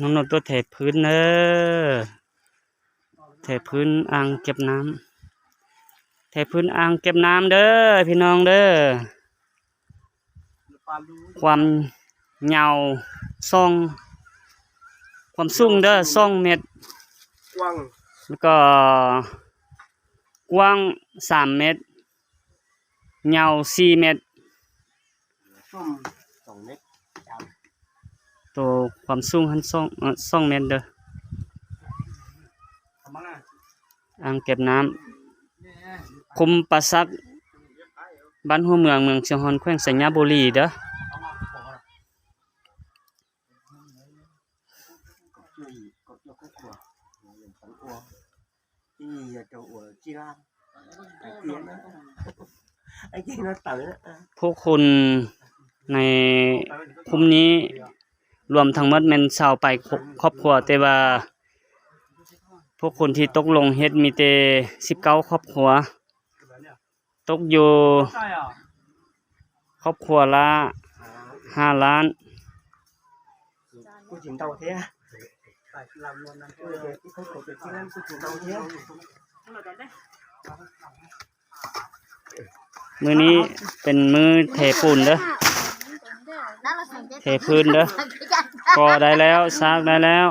น้องนนท์ตัวเทพื้นเด้อเทพื้นอ่างเก็บน้ำเทพื้นอ่างเก็บน้ำเด้อพี่น้องเด้อความยาวซ่อง ความสูงเด้อซ่องเมตรกว้างแล้วก็กว้างสามเมตรยาวสี่เมตรส้มสองเม็ดยาว ตัวความสูงหันสองเอ่อสองเมตรเด้ออ่างเก็บน้ำคุมประสักบ้านหัวเมืองเมืองเชียงฮอนแขวงสัญญาบุรีเด้อช่วกครอบครัวอย่างสังอัวที่อยากจะอัวจีรานไอ้เกียนะไอ้เกียนะเต๋อนะพวกคุณในคุมนี้ รวมทั้งหมดแม่นชาวไปครบครอบครัว แต่ว่า พวกคนที่ตกลงเฮ็ดมีแต่19ครอบครัว ตกอยู่ครอบครัวละ5ล้านกูจิ๋มเตาเทียลำนวลนั่นเออที่เขากดเป็นที่นั่นกูจิ๋มเตาเทียมื้อนี้เป็นมื้อเทปูนเด้อเทพื้นเด้อ ก็ได้แล้วซากได้แล้ว